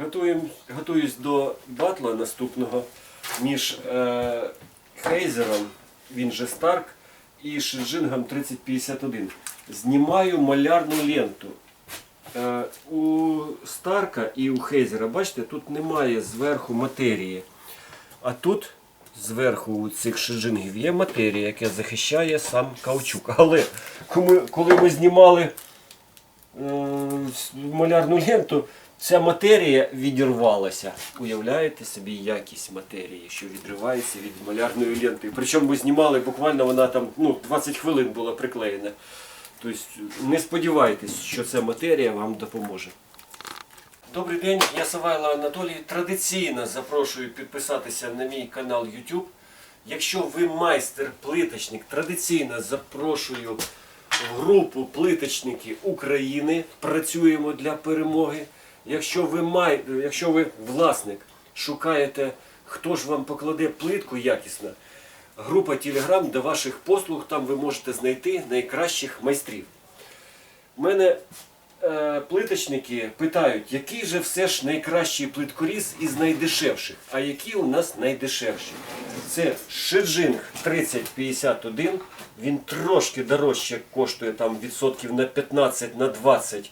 Готуєм, готуюсь до батла наступного між е, Хейзером, він же Старк, і Шиджингом 3051. Знімаю малярну ленту. Е, у Старка і у Хейзера, бачите, тут немає зверху матерії. А тут зверху у цих шиджингів є матерія, яка захищає сам каучук. Але коли ми знімали е, малярну ленту, ця матерія відірвалася. Уявляєте собі якість матерії, що відривається від малярної ленти. Причому ми знімали буквально вона там ну, 20 хвилин була приклеєна. Тобто не сподівайтесь, що ця матерія вам допоможе. Добрий день, я Савайло Анатолій. Традиційно запрошую підписатися на мій канал YouTube. Якщо ви майстер-плиточник, традиційно запрошую групу плиточники України. Працюємо для перемоги. Якщо ви май... якщо ви власник, шукаєте, хто ж вам покладе плитку якісно, група Telegram до ваших послуг, там ви можете знайти найкращих майстрів. У мене е, плиточники питають, який же все ж найкращий плиткоріз із найдешевших. А які у нас найдешевші? Це Шеджинг 3051. Він трошки дорожче коштує там відсотків на 15 на 20.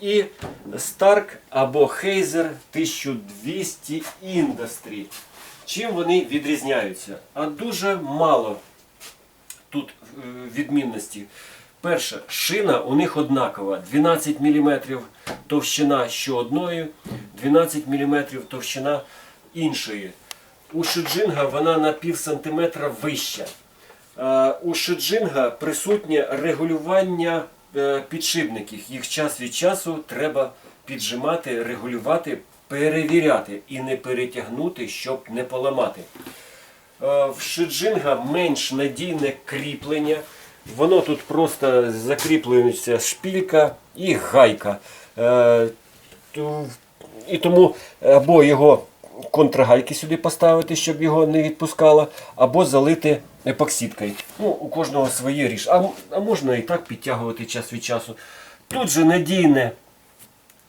І Stark або Heizer 1200 Industry. Чим вони відрізняються? А дуже мало тут е, відмінності. Перше, шина у них однакова. 12 мм товщина що одної, 12 мм товщина іншої. У шиджинга вона на пів сантиметра вища. Е, У шиджинга присутнє регулювання підшипників. Їх час від часу треба піджимати, регулювати, перевіряти і не перетягнути, щоб не поламати. Е, В шиджинга менш надійне кріплення. Воно тут просто закріплюється шпілька і гайка. Е, І тому або його контрагайки сюди поставити, щоб його не відпускало, або залити епоксидкою. Ну, у кожного своє ріж. А, а можна і так підтягувати час від часу. Тут же надійне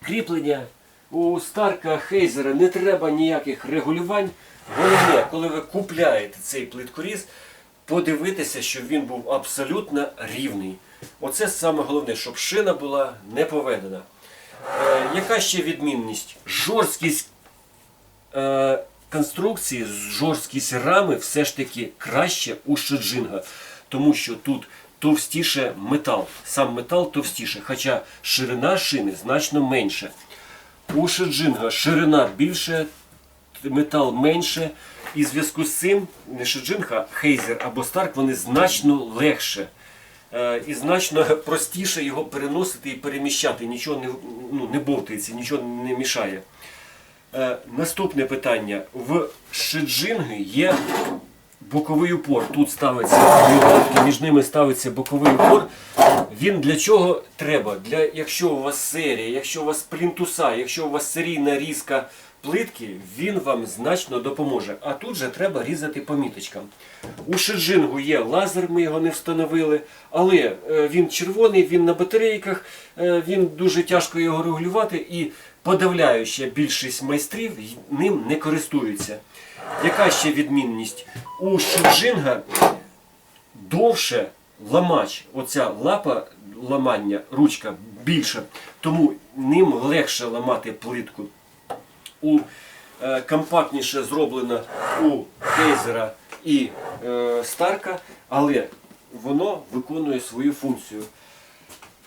кріплення. У Старка Хейзера не треба ніяких регулювань. Головне, коли ви купляєте цей плиткоріз, подивитися, щоб він був абсолютно рівний. Оце саме головне, щоб шина була не поведена. Е, яка ще відмінність? Жорсткість е, конструкції, жорсткість рами все ж таки краще у шиджинга, тому що тут товстіше метал. Сам метал товстіше, хоча ширина шини значно менша. У шиджинга ширина більше, метал менше. І в зв'язку з цим не шиджинга, хейзер або старк вони значно легше. Е, І значно простіше його переносити і переміщати. Нічого не, ну, не бовтається, нічого не мішає. Е, Наступне питання. В шиджинги є боковий упор. Тут ставиться між ними ставиться боковий упор. Він для чого треба? Для, якщо у вас серія, якщо у вас плінтуса, якщо у вас серійна різка плитки, він вам значно допоможе. А тут же треба різати по міточкам. У шиджингу є лазер, ми його не встановили, але е, він червоний, він на батарейках, е, він дуже тяжко його регулювати і подавляюча більшість майстрів ним не користуються. Яка ще відмінність? У шиджинга довше ламач, оця лапа ламання, ручка більша, тому ним легше ламати плитку. У е, компактніше зроблено у Кейзера і е, Старка, але воно виконує свою функцію.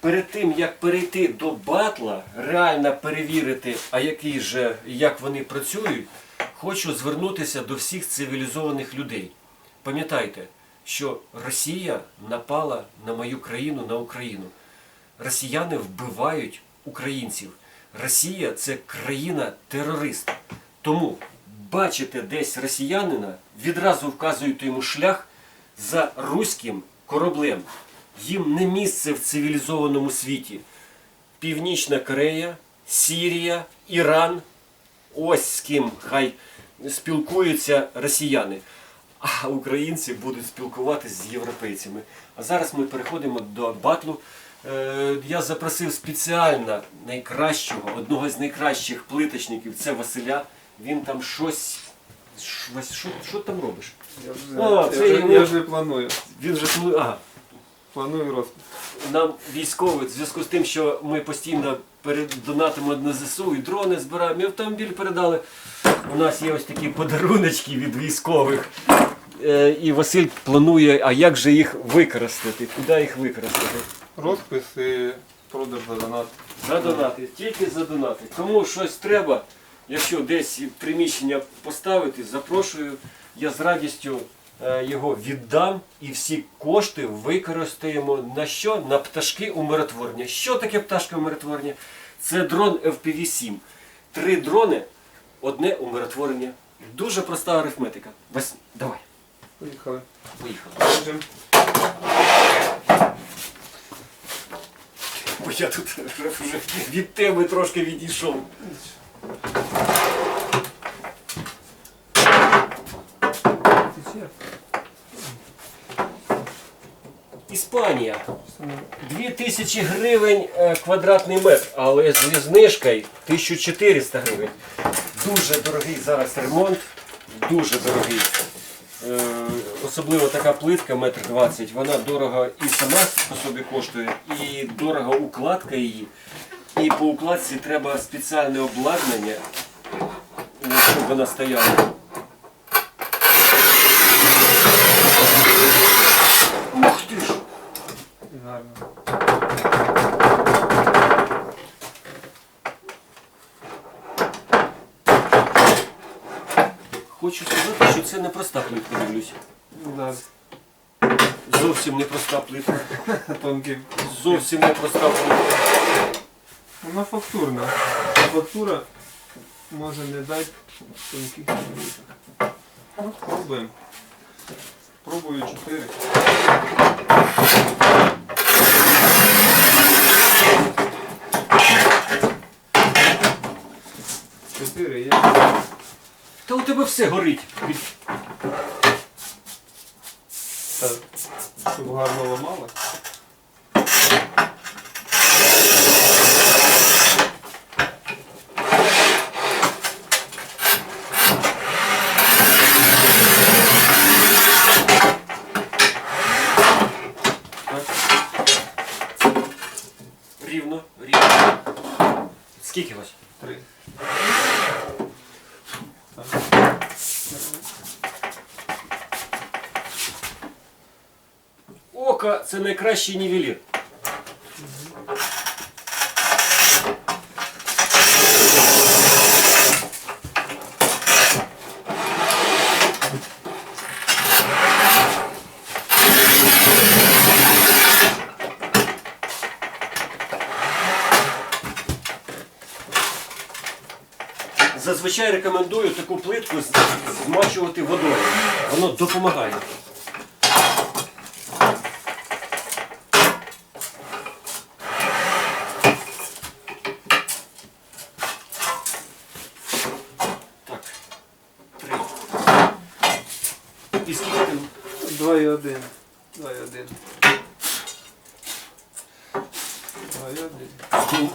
Перед тим, як перейти до батла, реально перевірити, а який же, як вони працюють, хочу звернутися до всіх цивілізованих людей. Пам'ятайте, що Росія напала на мою країну, на Україну. Росіяни вбивають українців. Росія це країна-терорист. Тому бачите десь росіянина, відразу вказуєте йому шлях за руським кораблем. Їм не місце в цивілізованому світі. Північна Корея, Сірія, Іран. Ось з ким хай спілкуються росіяни. А українці будуть спілкуватися з європейцями. А зараз ми переходимо до батлу Е, Я запросив спеціально найкращого, одного з найкращих плиточників, це Василя. Він там щось. Що, що там робиш? Я вже, О, я це вже, йому- я вже планую. Він же пли- ага. Планую розпис. Нам військові, в зв'язку з тим, що ми постійно передонатимо на ЗСУ і дрони збираємо, і автомобіль передали. У нас є ось такі подаруночки від військових. Е, І Василь планує, а як же їх використати? Куди їх використати? Розпис і продаж за донат. За донати, тільки за донати. Кому щось треба, якщо десь приміщення поставити, запрошую. Я з радістю його віддам і всі кошти використаємо на що? На пташки умиротворення. Що таке пташка умиротворення? Це дрон FPV-7. Три дрони, одне умиротворення. Дуже проста арифметика. Вась, давай, Поїхали. поїхали. Бо я тут вже від тебе трошки відійшов. Іспанія. 2000 гривень е, квадратний метр, але зі знижкою 1400 гривень. Дуже дорогий зараз ремонт, дуже дорогий. Е, Особливо така плитка, метр 20, вона дорого і сама по собі коштує, і дорого укладка її. І по укладці треба спеціальне обладнання, щоб вона стояла. Ух ти ж! Гарно. Хочу сказати, що це не проста плитка, дивлюся. Да. Зовсім не проста плитка. Тонкий. Зовсім не проста плитка. Вона фактурна. Фактура може не дати тонких плиток. Ну, пробуємо. Пробую 4. Чотири є. Та у тебе все горить. Від- Так, щоб гарно ламало. Рівно, рівно. Скільки вас? Три. Око це найкращий нівелір. Зазвичай рекомендую таку плитку змачувати водою. Воно допомагає. Так. Три. І скільки там? Два і один. Два і один. Два і один.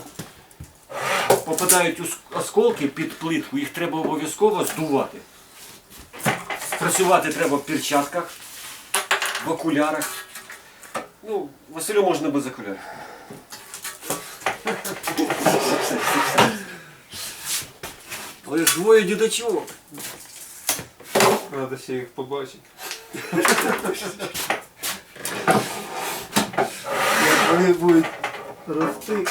Попадають осколки під плитку, їх треба обов'язково здувати. Працювати треба в перчатках, в окулярах. Ну, Василю можна без окулярів. Але ж двоє дідачок. Треба ще їх побачити. Вони будуть рости.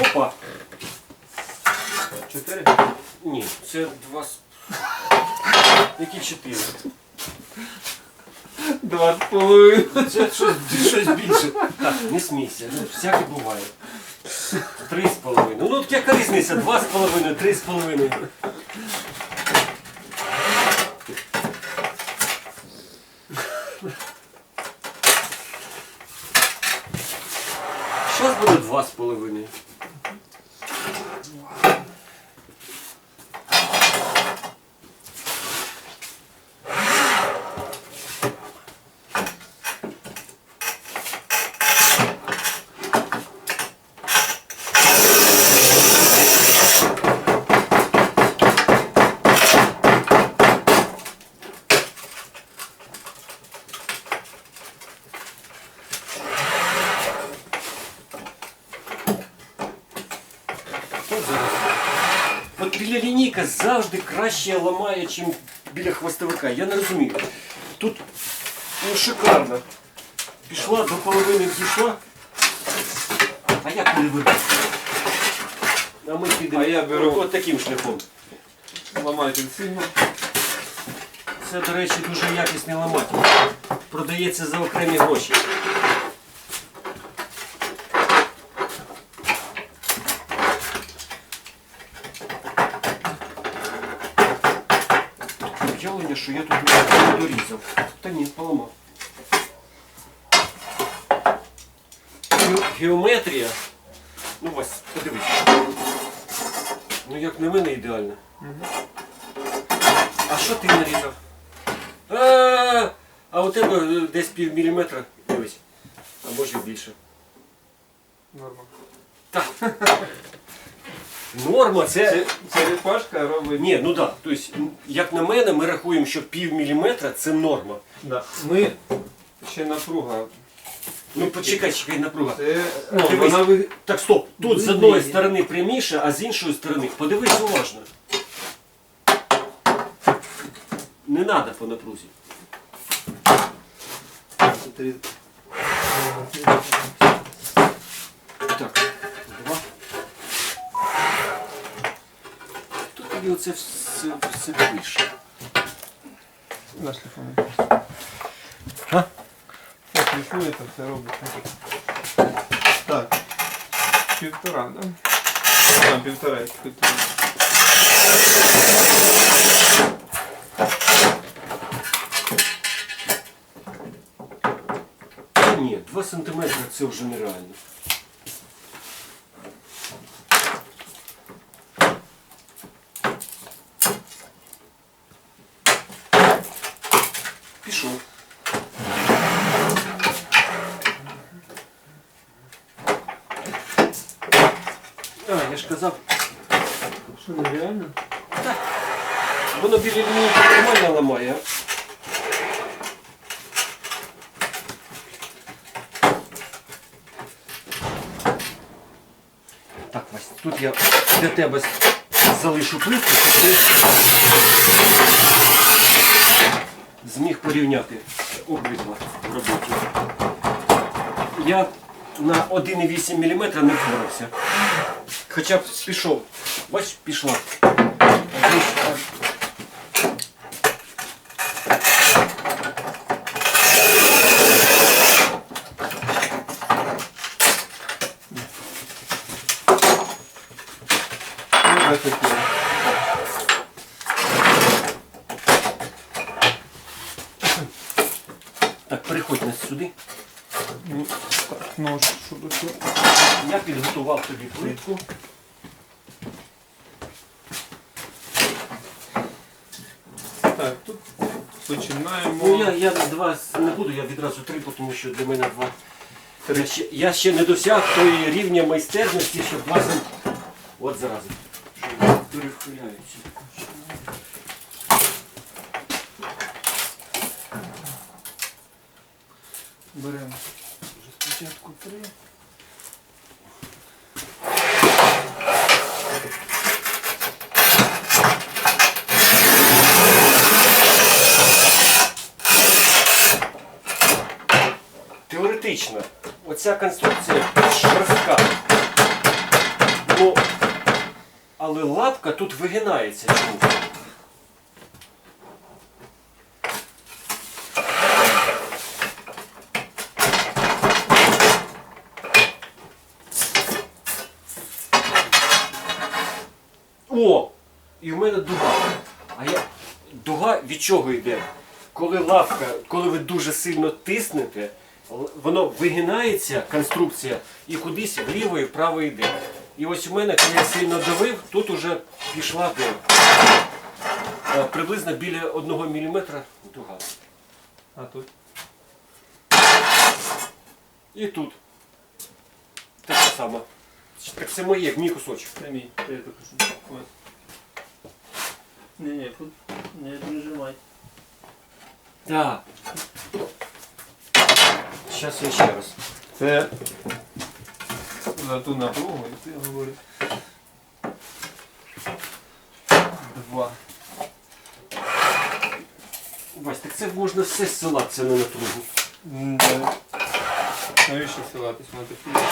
Опа! Чотири? Ні, це два. з- Які чотири? Два з половиною. Це щось, більше. Так, не смійся, ну всяке буває. Три з половиною. Ну от яка різниця? Два з половиною, три з половиною. два з половиною. Зараз. От біля лінійка завжди краще ламає, ніж біля хвостовика. Я не розумію. Тут ну, шикарно. Пішла до половини взійшла. А я переведу. А ми підемо А я беру- от таким шляхом. Ламайте сильно. Це, до речі, дуже якісний ламатель. Продається за окремі гроші. Що я тут не дорізав. Та ні, поламав. Геометрія. Ну, Вась, подивись. Ну як на мене ідеально. А що ти нарізав? А, а у тебе е, десь пів міліметра. Дивись. А може більше. Нормально. Норма це. Це черепашка робить. Ні, ну так. Да. Тобто, як на мене, ми рахуємо, що пів міліметра це норма. Да. Ми ще напруга. Ну почекай, чекай, напруга. Це Ну, вона ви... Так, стоп. Тут з одної сторони пряміше, а з іншої сторони. Подивись уважно. Не треба по напрузі. Так, два. Тобі оце все, все пише. На шліфує. А? Це шліфує, то все робить. Так. Півтора, да? А, півтора, півтора. Та ні, 2 сантиметри це вже нереально. Пішов. А, я ж казав, Що, нереально? воно біля лінійки нормально ламає. а? Так, Вась, тут я для тебе залишу плитку, щоб ти зміг порівняти обидва роботі. Я на 1,8 мм не впорався. Хоча б пішов. Бач, пішла. Аж- аж Ну, так, переходь нас сюди. Ну, так, нож, щоб це. Я підготував тобі плитку. Так, тут починаємо. Ну я, я два с- не буду, я відразу три, тому що для мене два. Я ще, я ще не досяг тої рівня майстерності, щоб см. От зараза. Що. Беремо. Спочатку три. Теоретично, оця конструкція жорстка. Ну, але лапка тут вигинається чомусь. О! І в мене дуга. А я. Дуга від чого йде? Коли лапка, коли ви дуже сильно тиснете, Воно вигинається, конструкція, і кудись вліво і вправо йде. І ось у мене, коли я сильно давив, тут уже пішла де, е, приблизно біля 1 мм дуга. А тут? І тут. Те саме. Так це моє, мій кусочок. Це мій. Це я також. Ось. Не, не, тут не прижимай. Так. Зараз я ще раз. Це за ту напругу, і ти говориш. Два. Вась, так це можна все зсилатися на напругу. Да. Навіщо силатись на такі?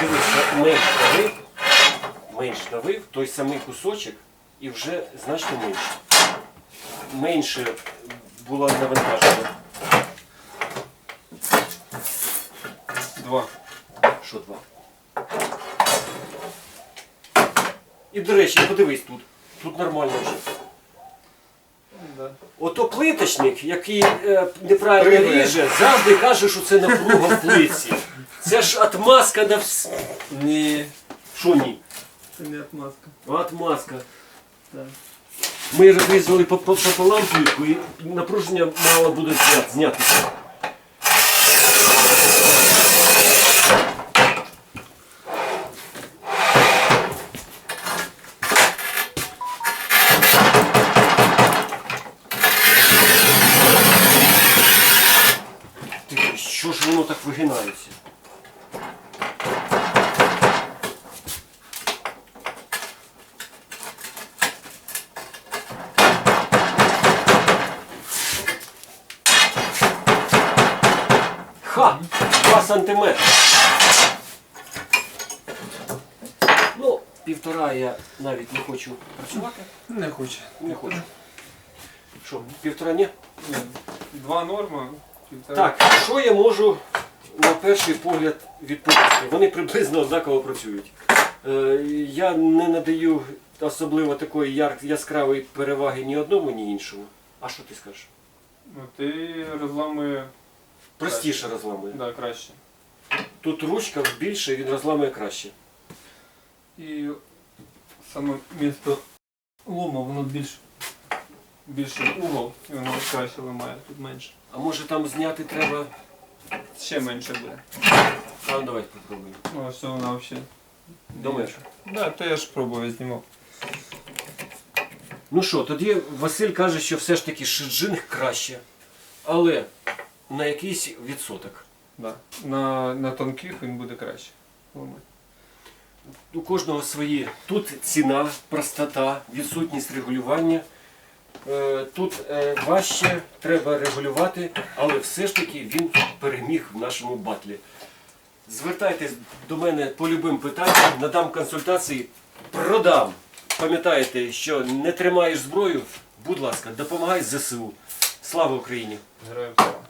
Дивися, менш давив, менш давив, той самий кусочок і вже значно менше. Менше було навантаження. Два. Що два? І до речі, подивись тут. Тут нормально вже. Ото плиточник, який е, неправильно ріже, завжди каже, що це напруга в плитці. Це ж отмазка на вс... Ні. Що ні? Це не отмазка. Отмазка. Да. Ми розрізали по- по- пополам плитку і напруження мало буде зня- знятися. Що ж воно так вигинається? 2 сантиметри. Ну, півтора я навіть не хочу працювати. Не хоче. Не хочу. Що, півтора ні? Ні. Два норма. півтора. Так, що я можу на перший погляд відповісти? Вони приблизно однаково працюють. Е, я не надаю особливо такої яр- яскравої переваги ні одному, ні іншому. А що ти скажеш? Ну, ти розламує Простіше розламує. да, краще. Тут ручка більше, він розламує краще. І саме місто лому, воно більш більший угол, і воно краще ламає, тут менше. А може там зняти треба. Ще менше буде. А ну давай попробуємо. Ну, ось вона взагалі. Думаєш? Да, то я ж пробував знімав. Ну що, тоді Василь каже, що все ж таки шиджинг краще. Але на якийсь відсоток. Да. На, на тонких він буде краще. У кожного свої. Тут ціна, простота, відсутність регулювання. Е, Тут е, важче треба регулювати, але все ж таки він переміг в нашому батлі. Звертайтесь до мене по любим питанням, надам консультації, продам. Пам'ятаєте, що не тримаєш зброю, будь ласка, допомагай ЗСУ. Слава Україні! Героям слава.